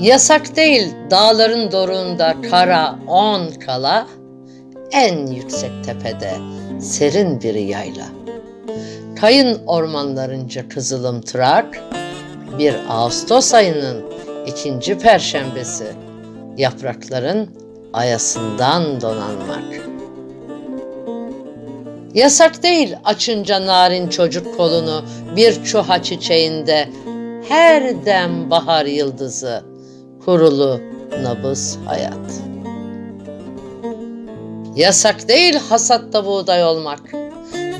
Yasak değil dağların doruğunda kara on kala, en yüksek tepede serin bir yayla. Kayın ormanlarınca kızılım tırak, bir Ağustos ayının ikinci perşembesi, yaprakların ayasından donanmak. Yasak değil açınca narin çocuk kolunu bir çuha çiçeğinde her dem bahar yıldızı, kurulu nabız hayat. Yasak değil hasatta buğday olmak,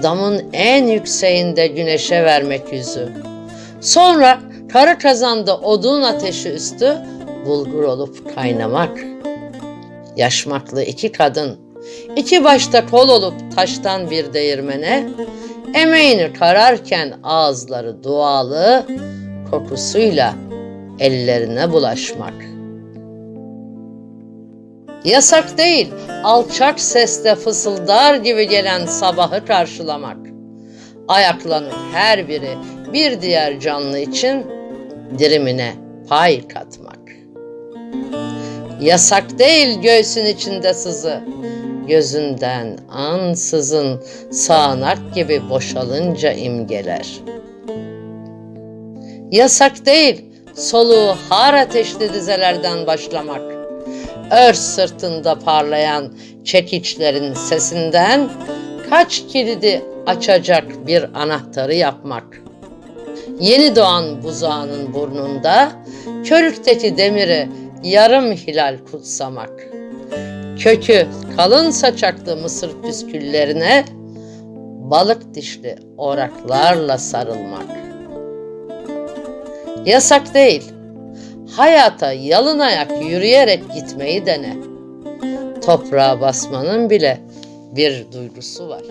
damın en yükseğinde güneşe vermek yüzü. Sonra kara kazanda odun ateşi üstü bulgur olup kaynamak. Yaşmaklı iki kadın, iki başta kol olup taştan bir değirmene, emeğini kararken ağızları dualı, kokusuyla ellerine bulaşmak. Yasak değil, alçak sesle fısıldar gibi gelen sabahı karşılamak. Ayaklanıp her biri bir diğer canlı için dirimine pay katmak. Yasak değil göğsün içinde sızı, gözünden ansızın sağanak gibi boşalınca imgeler. Yasak değil soluğu har ateşli dizelerden başlamak. Örs sırtında parlayan çekiçlerin sesinden kaç kilidi açacak bir anahtarı yapmak. Yeni doğan buzağının burnunda körükteki demiri yarım hilal kutsamak. Kökü kalın saçaklı mısır püsküllerine balık dişli oraklarla sarılmak. Yasak değil. Hayata yalın ayak yürüyerek gitmeyi dene. Toprağa basmanın bile bir duygusu var.